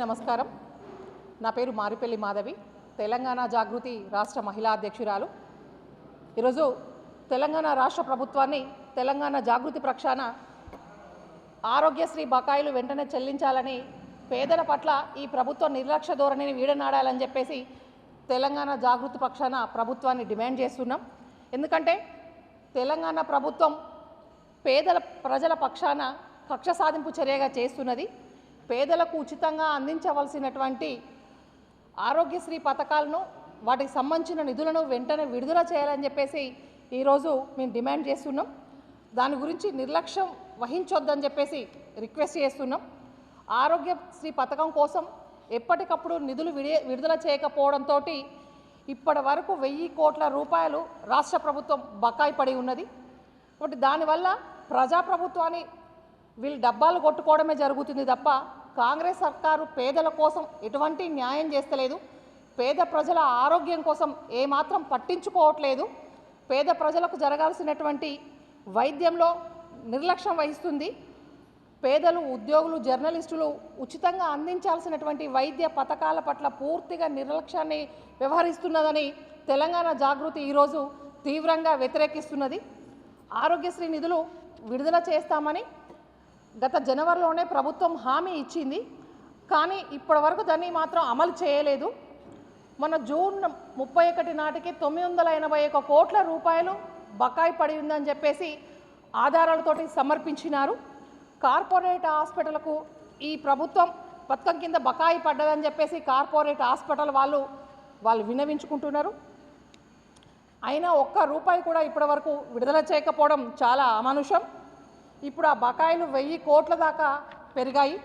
నమస్కారం. నా పేరు మారిపల్లి మాధవి. తెలంగాణ జాగృతి రాష్ట్ర మహిళా అధ్యక్షురాలు. ఈరోజు తెలంగాణ రాష్ట్ర ప్రభుత్వాన్ని తెలంగాణ జాగృతి ప్రక్షాన ఆరోగ్యశ్రీ బకాయిలు వెంటనే చెల్లించాలని పేదల పట్ల ఈ ప్రభుత్వ నిర్లక్ష్య ధోరణిని వీడనాడాలని చెప్పేసి తెలంగాణ జాగృతి పక్షాన ప్రభుత్వాన్ని డిమాండ్ చేస్తున్నాం. ఎందుకంటే తెలంగాణ ప్రభుత్వం పేదల ప్రజల పక్షాన కక్ష సాధింపు చర్యగా చేస్తున్నది. పేదలకు ఉచితంగా అందించవలసినటువంటి ఆరోగ్యశ్రీ పథకాలను వాటికి సంబంధించిన నిధులను వెంటనే విడుదల చేయాలని చెప్పేసి ఈరోజు మేము డిమాండ్ చేస్తున్నాం. దాని గురించి నిర్లక్ష్యం వహించొద్దని చెప్పేసి రిక్వెస్ట్ చేస్తున్నాం. ఆరోగ్యశ్రీ పథకం కోసం ఎప్పటికప్పుడు నిధులు విడి విడుదల చేయకపోవడంతో ఇప్పటి వరకు వెయ్యి కోట్ల రూపాయలు రాష్ట్ర ప్రభుత్వం బకాయి పడి ఉన్నది. కాబట్టి దానివల్ల ప్రజాప్రభుత్వాన్ని వీళ్ళు డబ్బాలు కొట్టుకోవడమే జరుగుతుంది తప్ప కాంగ్రెస్ సర్కారు పేదల కోసం ఎటువంటి న్యాయం చేస్తలేదు. పేద ప్రజల ఆరోగ్యం కోసం ఏమాత్రం పట్టించుకోవట్లేదు. పేద ప్రజలకు జరగాల్సినటువంటి వైద్యంలో నిర్లక్ష్యం వహిస్తుంది. పేదలు ఉద్యోగులు జర్నలిస్టులు ఉచితంగా అందించాల్సినటువంటి వైద్య పథకాల పట్ల పూర్తిగా నిర్లక్ష్యాన్ని వ్యవహరిస్తున్నదని తెలంగాణ జాగృతి ఈరోజు తీవ్రంగా వ్యతిరేకిస్తున్నది. ఆరోగ్యశ్రీ నిధులు విడుదల చేస్తామని గత జనవరిలోనే ప్రభుత్వం హామీ ఇచ్చింది. కానీ ఇప్పటి వరకు దాన్ని మాత్రం అమలు చేయలేదు. మన జూన్ ముప్పై ఒకటి నాటికి తొమ్మిది వందల ఎనభై ఒక కోట్ల రూపాయలు బకాయి పడి ఉందని చెప్పేసి ఆధారాలతోటి సమర్పించినారు. కార్పొరేట్ హాస్పిటల్కు ఈ ప్రభుత్వం పథకం కింద బకాయి పడ్డదని చెప్పేసి కార్పొరేట్ హాస్పిటల్ వాళ్ళు వాళ్ళు విన్నవించుకుంటున్నారు అయినా ఒక్క రూపాయి కూడా ఇప్పటివరకు విడుదల చేయకపోవడం చాలా అమానుషం. ఇప్పుడు ఆ బకాయిలు వెయ్యి కోట్ల దాకా పెరిగాయి.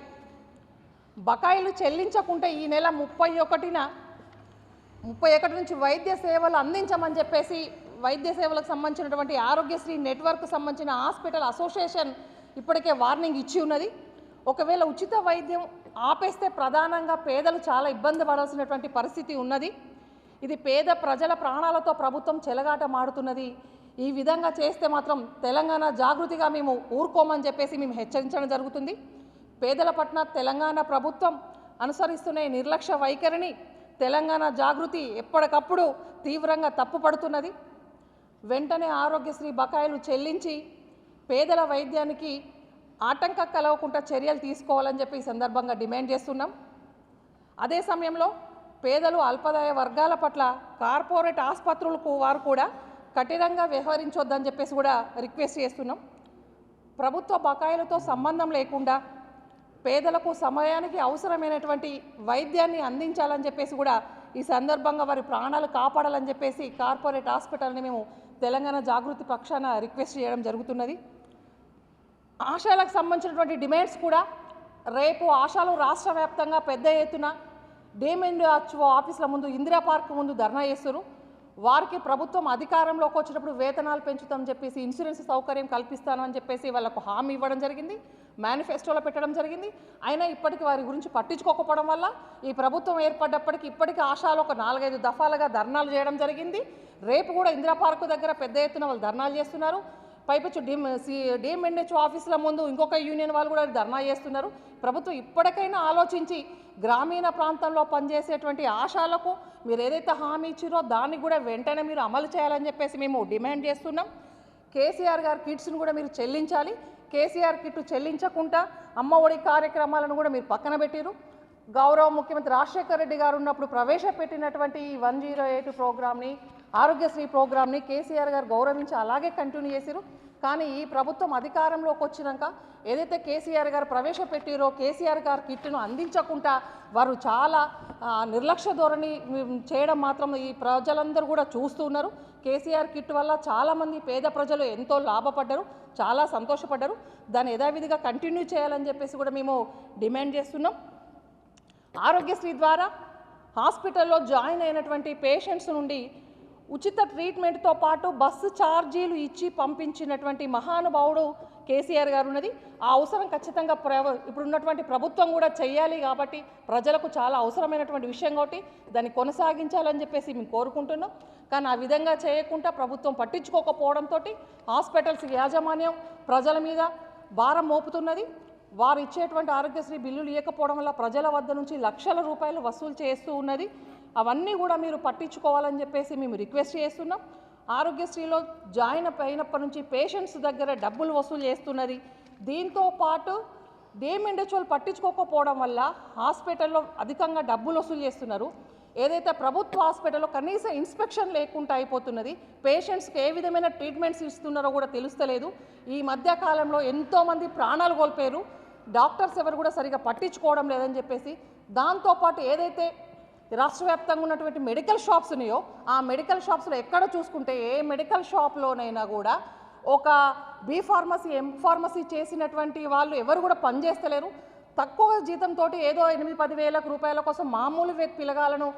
బకాయిలు చెల్లించకుంటే ఈ నెల ముప్పై ఒకటిన ముప్పై ఒకటి నుంచి వైద్య సేవలు అందించమని చెప్పేసి వైద్య సేవలకు సంబంధించినటువంటి ఆరోగ్యశ్రీ నెట్వర్క్ సంబంధించిన హాస్పిటల్ అసోసియేషన్ ఇప్పటికే వార్నింగ్ ఇచ్చి ఉన్నది. ఒకవేళ ఉచిత వైద్యం ఆపేస్తే ప్రధానంగా పేదలు చాలా ఇబ్బంది పడాల్సినటువంటి పరిస్థితి ఉన్నది. ఇది పేద ప్రజల ప్రాణాలతో ప్రభుత్వం చెలగాట మాడుతున్నది ఈ విధంగా చేస్తే మాత్రం తెలంగాణ జాగృతిగా మేము ఊరుకోమని చెప్పేసి మేము హెచ్చరించడం జరుగుతుంది. పేదల పట్ల తెలంగాణ ప్రభుత్వం అనుసరిస్తున్న నిర్లక్ష్య వైఖరిని తెలంగాణ జాగృతి ఎప్పటికప్పుడు తీవ్రంగా తప్పుపడుతున్నది. వెంటనే ఆరోగ్యశ్రీ బకాయిలు చెల్లించి పేదల వైద్యానికి ఆటంకం కలవకుండా చర్యలు తీసుకోవాలని చెప్పి ఈ సందర్భంగా డిమాండ్ చేస్తున్నాం. అదే సమయంలో పేదలు అల్పదాయ వర్గాల పట్ల కార్పొరేట్ ఆసుపత్రులకు వారు కూడా కఠినంగా వ్యవహరించొద్దని చెప్పేసి కూడా రిక్వెస్ట్ చేస్తున్నాం. ప్రభుత్వ బకాయిలతో సంబంధం లేకుండా పేదలకు సమయానికి అవసరమైనటువంటి వైద్యాన్ని అందించాలని చెప్పేసి కూడా ఈ సందర్భంగా వారి ప్రాణాలు కాపాడాలని చెప్పేసి కార్పొరేట్ హాస్పిటల్ని మేము తెలంగాణ జాగృతి పక్షాన రిక్వెస్ట్ చేయడం జరుగుతున్నది. ఆశాలకు సంబంధించినటువంటి డిమాండ్స్ కూడా రేపు ఆశాలు రాష్ట్ర వ్యాప్తంగా పెద్ద ఎత్తున డేమెండ్ హెచ్ఓ ఆఫీసుల ముందు ఇందిరా పార్క్ ముందు ధర్నా చేస్తారు వారికి ప్రభుత్వం అధికారంలోకి వచ్చినప్పుడు వేతనాలు పెంచుతామని చెప్పేసి ఇన్సూరెన్స్ సౌకర్యం కల్పిస్తాను అని చెప్పేసి వాళ్ళకు హామీ ఇవ్వడం జరిగింది మేనిఫెస్టోలో పెట్టడం జరిగింది. అయినా ఇప్పటికి వారి గురించి పట్టించుకోకపోవడం వల్ల ఈ ప్రభుత్వం ఏర్పడ్డప్పటికి ఇప్పటికీ ఆశాలు ఒక నాలుగైదు దఫాలుగా ధర్నాలు చేయడం జరిగింది. రేపు కూడా ఇందిరా పార్కు దగ్గర పెద్ద ఎత్తున వాళ్ళు ధర్నాలు చేస్తున్నారు. పైపచ్చు డిమ్ సి ఆఫీసుల ముందు ఇంకొక యూనియన్ వాళ్ళు కూడా ధర్నా చేస్తున్నారు. ప్రభుత్వం ఇప్పటికైనా ఆలోచించి గ్రామీణ ప్రాంతంలో పనిచేసేటువంటి ఆశాలకు మీరు ఏదైతే హామీ ఇచ్చిరో దాన్ని కూడా వెంటనే మీరు అమలు చేయాలని చెప్పేసి మేము డిమాండ్ చేస్తున్నాం. కేసీఆర్ గారి కిట్స్ను కూడా మీరు చెల్లించాలి. కేసీఆర్ కిట్ చెల్లించకుండా అమ్మ ఒడి కార్యక్రమాలను కూడా మీరు పక్కన పెట్టిరు. గౌరవ ముఖ్యమంత్రి రాజశేఖర రెడ్డి గారు ఉన్నప్పుడు ప్రవేశపెట్టినటువంటి ఈ వన్ జీరో ఎయిట్ ప్రోగ్రామ్ని ఆరోగ్యశ్రీ ప్రోగ్రామ్ని కేసీఆర్ గారు గౌరవించి అలాగే కంటిన్యూ చేశారు కానీ ఈ ప్రభుత్వం అధికారంలోకి వచ్చినాక ఏదైతే కేసీఆర్ గారు ప్రవేశపెట్టిరో కేసీఆర్ గారు కిట్ను అందించకుండా వారు చాలా నిర్లక్ష్య ధోరణి చేయడం మాత్రం ఈ ప్రజలందరూ కూడా చూస్తూ ఉన్నారు కేసీఆర్ కిట్ వల్ల చాలామంది పేద ప్రజలు ఎంతో లాభపడ్డారు చాలా సంతోషపడ్డారు. దాన్ని యథావిధిగా కంటిన్యూ చేయాలని చెప్పేసి కూడా మేము డిమాండ్ చేస్తున్నాం. ఆరోగ్యశ్రీ ద్వారా హాస్పిటల్లో జాయిన్ అయినటువంటి పేషెంట్స్ నుండి ఉచిత ట్రీట్మెంట్తో పాటు బస్సు ఛార్జీలు ఇచ్చి పంపించినటువంటి మహానుభావుడు కేసీఆర్ గారు ఉన్నది. ఆ అవసరం ఖచ్చితంగా ప్ర ఇప్పుడున్నటువంటి ప్రభుత్వం కూడా చేయాలి కాబట్టి ప్రజలకు చాలా అవసరమైనటువంటి విషయం కాబట్టి దాన్ని కొనసాగించాలని చెప్పేసి మేము కోరుకుంటున్నాం. కానీ ఆ విధంగా చేయకుండా ప్రభుత్వం పట్టించుకోకపోవడంతో హాస్పిటల్స్ యాజమాన్యం ప్రజల మీద భారం మోపుతున్నది. వారు ఇచ్చేటువంటి ఆరోగ్యశ్రీ బిల్లులు ఇవ్వకపోవడం వల్ల ప్రజల వద్ద నుంచి లక్షల రూపాయలు వసూలు చేస్తూ ఉన్నది. అవన్నీ కూడా మీరు పట్టించుకోవాలని చెప్పేసి మేము రిక్వెస్ట్ చేస్తున్నాం. ఆరోగ్యశ్రీలో జాయిన్ అయినప్పటి నుంచి పేషెంట్స్ దగ్గర డబ్బులు వసూలు చేస్తున్నది. దీంతో పాటు డిఎంఎండ్హెచ్ఓలు పట్టించుకోకపోవడం వల్ల హాస్పిటల్లో అధికంగా డబ్బులు వసూలు చేస్తున్నారు. ఏదైతే ప్రభుత్వ హాస్పిటల్లో కనీస ఇన్స్పెక్షన్ లేకుండా అయిపోతున్నది పేషెంట్స్కి ఏ విధమైన ట్రీట్మెంట్స్ ఇస్తున్నారో కూడా తెలుస్తలేదు. ఈ మధ్య కాలంలో ఎంతోమంది ప్రాణాలు కోల్పోయారు. డాక్టర్స్ ఎవరు కూడా సరిగా పట్టించుకోవడం లేదని చెప్పేసి దాంతోపాటు ఏదైతే రాష్ట్ర వ్యాప్తంగా ఉన్నటువంటి మెడికల్ షాప్స్ ఉన్నాయో ఆ మెడికల్ షాప్స్లో ఎక్కడ చూసుకుంటే ఏ మెడికల్ షాప్లోనైనా కూడా ఒక బి ఫార్మసీ ఎం ఫార్మసీ చేసినటువంటి వాళ్ళు ఎవరు కూడా పనిచేస్తలేరు తక్కువ జీతంతో ఏదో ఎనిమిది పది వేల రూపాయల కోసం మామూలు వ్యక్తి పిల్లగాలను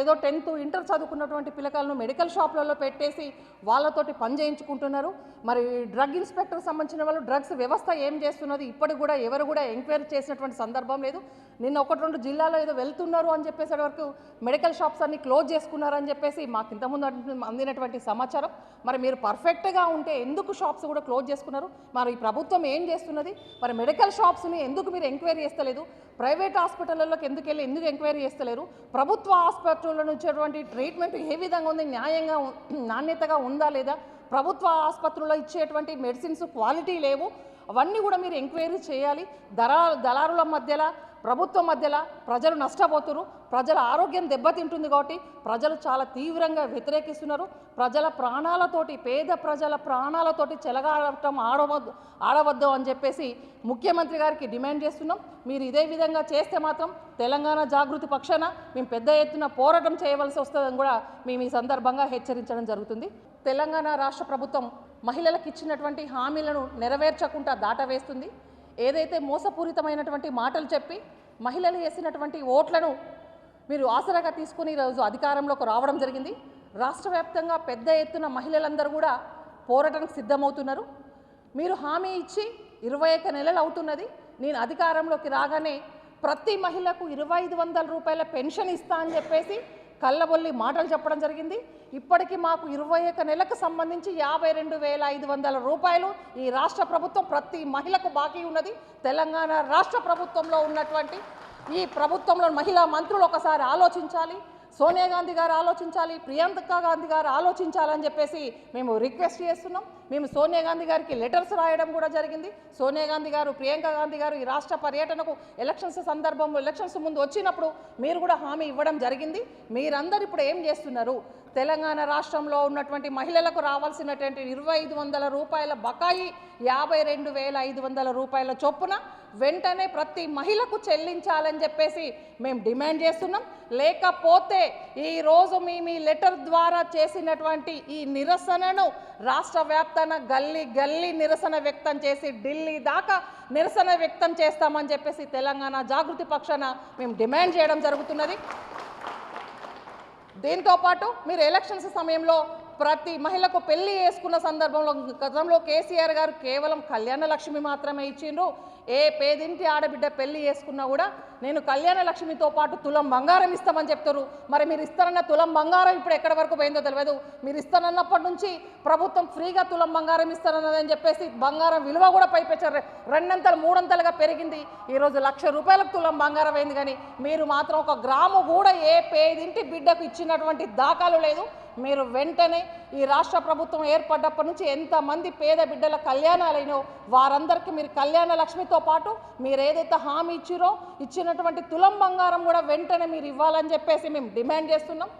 ఏదో టెన్త్ ఇంటర్ చదువుకున్నటువంటి పిల్లకాయలను మెడికల్ షాప్లలో పెట్టేసి వాళ్ళతోటి పని చేయించుకుంటున్నారు. మరి డ్రగ్ ఇన్స్పెక్టర్ సంబంధించిన వాళ్ళు డ్రగ్స్ వ్యవస్థ ఏం చేస్తున్నది? ఇప్పటికి కూడా ఎవరు కూడా ఎంక్వైరీ చేసినటువంటి సందర్భం లేదు. నిన్న ఒకటి రెండు జిల్లాలో ఏదో వెళ్తున్నారు అని చెప్పేసి వరకు మెడికల్ షాప్స్ అన్ని క్లోజ్ చేసుకున్నారని చెప్పేసి మాకు ఇంతకుముందు అందినటువంటి సమాచారం. మరి మీరు పర్ఫెక్ట్గా ఉంటే ఎందుకు షాప్స్ కూడా క్లోజ్ చేసుకున్నారు? మరి ఈ ప్రభుత్వం ఏం చేస్తున్నది? మరి మెడికల్ షాప్స్ని ఎందుకు మీరు ఎంక్వైరీ చేస్తలేదు? ప్రైవేట్ హాస్పిటల్లోకి ఎందుకు వెళ్ళి ఎందుకు ఎంక్వైరీ చేస్తలేరు? ప్రభుత్వ హాస్పిటల్లో ఇచ్చేటువంటి ట్రీట్మెంట్ ఏ విధంగా ఉంది? న్యాయంగా నాణ్యతగా ఉందా లేదా? ప్రభుత్వ ఆసుపత్రుల్లో ఇచ్చేటువంటి మెడిసిన్స్ క్వాలిటీ లేవు. అవన్నీ కూడా మీరు ఎంక్వైరీ చేయాలి. దళా దళారుల మధ్యలో ప్రభుత్వం మధ్యలో ప్రజలు నష్టపోతున్నారు ప్రజల ఆరోగ్యం దెబ్బతింటుంది కాబట్టి ప్రజలు చాలా తీవ్రంగా వ్యతిరేకిస్తున్నారు. ప్రజల ప్రాణాలతోటి పేద ప్రజల ప్రాణాలతోటి చెలగాడటం ఆడవద్దు ఆడవద్దు అని చెప్పేసి ముఖ్యమంత్రి గారికి డిమాండ్ చేస్తున్నాం. మీరు ఇదే విధంగా చేస్తే మాత్రం తెలంగాణ జాగృతి పక్షాన మేము పెద్ద ఎత్తున పోరాటం చేయవలసి వస్తుందని కూడా మేము ఈ సందర్భంగా హెచ్చరించడం జరుగుతుంది. తెలంగాణ రాష్ట్ర ప్రభుత్వం మహిళలకు ఇచ్చినటువంటి హామీలను నెరవేర్చకుండా దాటవేస్తుంది. ఏదైతే మోసపూరితమైనటువంటి మాటలు చెప్పి మహిళలు వేసినటువంటి ఓట్లను మీరు ఆసరాగా తీసుకుని ఈరోజు అధికారంలోకి రావడం జరిగింది. రాష్ట్ర వ్యాప్తంగా పెద్ద ఎత్తున మహిళలందరూ కూడా పోరాటానికి సిద్ధమవుతున్నారు. మీరు హామీ ఇచ్చి ఇరవై ఒక్క నెలలు అవుతున్నది. నేను అధికారంలోకి రాగానే ప్రతి మహిళకు ఇరవై ఐదు వందల రూపాయల పెన్షన్ ఇస్తా అని చెప్పేసి కళ్ళబొల్లి మాటలు చెప్పడం జరిగింది. ఇప్పటికీ మాకు ఇరవై ఒక్క నెలకు సంబంధించి యాభై రెండు వేల ఐదు వందల రూపాయలు ఈ రాష్ట్ర ప్రభుత్వం ప్రతి మహిళకు బాకీ ఉన్నది. తెలంగాణ రాష్ట్ర ప్రభుత్వంలో ఉన్నటువంటి ఈ ప్రభుత్వంలో మహిళా మంత్రులు ఒకసారి ఆలోచించాలి. సోనియా గాంధీ గారు ఆలోచించాలి ప్రియాంక గాంధీ గారు ఆలోచించాలని చెప్పేసి మేము రిక్వెస్ట్ చేస్తున్నాం. మేము సోనియా గాంధీ గారికి లెటర్స్ రాయడం కూడా జరిగింది. సోనియా గాంధీ గారు ప్రియాంక గాంధీ గారు ఈ రాష్ట్ర పర్యటనకు ఎలక్షన్స్ సందర్భంలో ఎలక్షన్స్ ముందు వచ్చినప్పుడు మీరు కూడా హామీ ఇవ్వడం జరిగింది. మీరందరూ ఇప్పుడు ఏం చేస్తున్నారు? తెలంగాణ రాష్ట్రంలో ఉన్నటువంటి మహిళలకు రావాల్సినటువంటి ఇరవై ఐదు వందల రూపాయల బకాయి యాభై రెండు వేల ఐదు వందల రూపాయల చొప్పున వెంటనే ప్రతి మహిళకు చెల్లించాలని చెప్పేసి మేము డిమాండ్ చేస్తున్నాం. లేకపోతే ఈరోజు మీ మీ లెటర్ ద్వారా చేసినటువంటి ఈ నిరసనను రాష్ట్ర వ్యాప్తాన గల్లీ గల్లీ నిరసన వ్యక్తం చేసి ఢిల్లీ దాకా నిరసన వ్యక్తం చేస్తామని చెప్పేసి తెలంగాణ జాగృతి పక్షాన మేము డిమాండ్ చేయడం జరుగుతున్నది. దీంతోపాటు మీరు ఎలక్షన్స్ సమయంలో ప్రతి మహిళకు పెళ్ళి చేసుకున్న సందర్భంలో గతంలో కేసీఆర్ గారు కేవలం కళ్యాణ లక్ష్మి మాత్రమే ఇచ్చిండ్రు. ఏ పేదింటి ఆడబిడ్డ పెళ్ళి చేసుకున్నా కూడా నేను కళ్యాణ లక్ష్మితో పాటు తులం బంగారం ఇస్తామని చెప్తారు. మరి మీరు ఇస్తారన్న తులం బంగారం ఇప్పుడు ఎక్కడి వరకు పోయిందో తెలియదు. మీరు ఇస్తానన్నప్పటి నుంచి ప్రభుత్వం ఫ్రీగా తులం బంగారం ఇస్తారన్నదని చెప్పేసి బంగారం విలువ కూడా పైపెచ్చారు రెండంతలు మూడంతలుగా పెరిగింది. ఈరోజు లక్ష రూపాయలకు తులం బంగారం అయింది కానీ మీరు మాత్రం ఒక గ్రాము కూడా ఏ పేదింటి బిడ్డకు ఇచ్చినటువంటి దాఖలు లేదు. మీరు వెంటనే ఈ రాష్ట్ర ప్రభుత్వం ఏర్పడ్డప్పటి నుంచి ఎంతమంది పేద బిడ్డల కళ్యాణాలైనో వారందరికీ మీరు కళ్యాణ లక్ష్మితో పాటు మీరు ఏదైతే హామీ ఇచ్చిరో ఇచ్చినటువంటి తులం బంగారం కూడా వెంటనే మీరు ఇవ్వాలని చెప్పేసి మేము డిమాండ్ చేస్తున్నాం.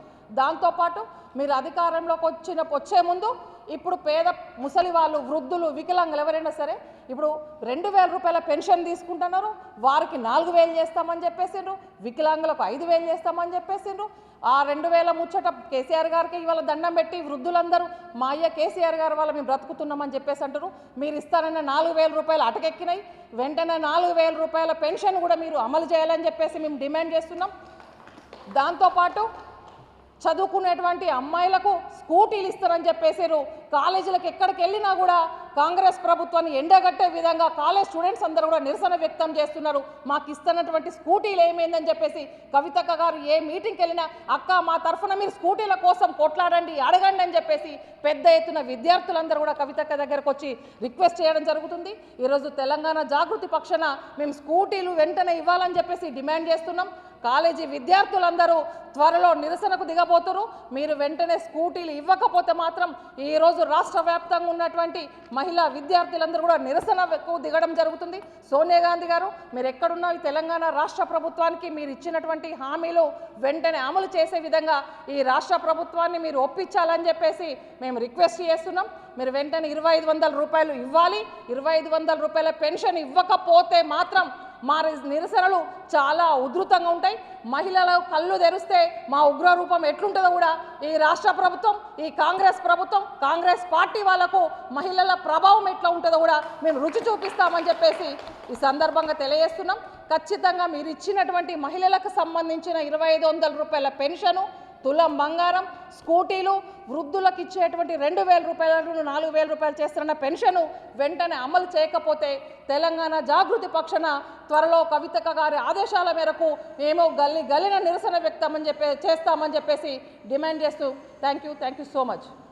దాంతోపాటు మీరు అధికారంలోకి వచ్చిన వచ్చే ముందు ఇప్పుడు పేద ముసలి వాళ్ళు వృద్ధులు వికలాంగులు ఎవరైనా సరే ఇప్పుడు రెండు వేల రూపాయల పెన్షన్ తీసుకుంటున్నారు. వారికి నాలుగు వేలు చేస్తామని చెప్పేసిండ్రు. వికలాంగులకు ఐదు వేలు చేస్తామని చెప్పేసిండ్రు. ఆ రెండు వేల ముచ్చట కేసీఆర్ గారికి ఇవాళ దండం పెట్టి వృద్ధులందరూ మా అయ్య కేసీఆర్ గారు వాళ్ళ మేము బ్రతుకుతున్నామని చెప్పేసి అంటారు మీరు ఇస్తారన్న నాలుగు వేల రూపాయలు అటకెక్కినాయి. వెంటనే నాలుగు వేల రూపాయల పెన్షన్ కూడా మీరు అమలు చేయాలని చెప్పేసి మేము డిమాండ్ చేస్తున్నాం. దాంతోపాటు చదువుకునేటువంటి అమ్మాయిలకు స్కూటీలు ఇస్తారని చెప్పేసారు కాలేజీలకు ఎక్కడికి వెళ్ళినా కూడా కాంగ్రెస్ ప్రభుత్వాన్ని ఎండగట్టే విధంగా కాలేజ్ స్టూడెంట్స్ అందరూ కూడా నిరసన వ్యక్తం చేస్తున్నారు. మాకు ఇస్తున్నటువంటి స్కూటీలు ఏమైందని చెప్పేసి కవితక్క గారు ఏ మీటింగ్కి వెళ్ళినా అక్క మా తరఫున మీరు స్కూటీల కోసం కొట్లాడండి అడగండి అని చెప్పేసి పెద్ద ఎత్తున విద్యార్థులందరూ కూడా కవితక్క దగ్గరకు వచ్చి రిక్వెస్ట్ చేయడం జరుగుతుంది. ఈరోజు తెలంగాణ జాగృతి పక్షాన మేము స్కూటీలు వెంటనే ఇవ్వాలని చెప్పేసి డిమాండ్ చేస్తున్నాం. కాలేజీ విద్యార్థులందరూ త్వరలో నిరసనకు దిగబోతురు. మీరు వెంటనే స్కూటీలు ఇవ్వకపోతే మాత్రం ఈరోజు రాష్ట్ర వ్యాప్తంగా ఉన్నటువంటి మహిళా విద్యార్థులందరూ కూడా నిరసనకు దిగడం జరుగుతుంది. సోనియా గాంధీ గారు మీరు ఎక్కడున్నా ఈ తెలంగాణ రాష్ట్ర ప్రభుత్వానికి మీరు ఇచ్చినటువంటి హామీలు వెంటనే అమలు చేసే విధంగా ఈ రాష్ట్ర ప్రభుత్వాన్ని మీరు ఒప్పించాలని చెప్పేసి మేము రిక్వెస్ట్ చేస్తున్నాం. మీరు వెంటనే ఇరవై ఐదు వందల రూపాయలు ఇవ్వాలి. ఇరవై ఐదు వందల రూపాయల పెన్షన్ ఇవ్వకపోతే మాత్రం మా నిరసనలు చాలా ఉధృతంగా ఉంటాయి. మహిళల కళ్ళు తెరిస్తే మా ఉగ్ర రూపం ఎట్లుంటుందో కూడా ఈ రాష్ట్ర ప్రభుత్వం ఈ కాంగ్రెస్ ప్రభుత్వం కాంగ్రెస్ పార్టీ వాళ్ళకు మహిళల ప్రభావం ఎట్లా ఉంటుందో కూడా మేము రుచి చూపిస్తామని చెప్పేసి ఈ సందర్భంగా తెలియజేస్తున్నాం. ఖచ్చితంగా మీరు ఇచ్చినటువంటి మహిళలకు సంబంధించిన ఇరవై ఐదు వందల రూపాయల పెన్షను తులం బంగారం స్కూటీలు వృద్ధులకు ఇచ్చేటువంటి రెండు వేల రూపాయలు నాలుగు వేల రూపాయలు చేస్తున్న పెన్షను వెంటనే అమలు చేయకపోతే తెలంగాణ జాగృతి పక్షన త్వరలో కవితక గారి ఆదేశాల మేరకు మేము గల్లి గల్లిన నిరసన వ్యక్తమని చెప్పే చేస్తామని చెప్పేసి డిమాండ్ చేస్తూ thank you thank you so much.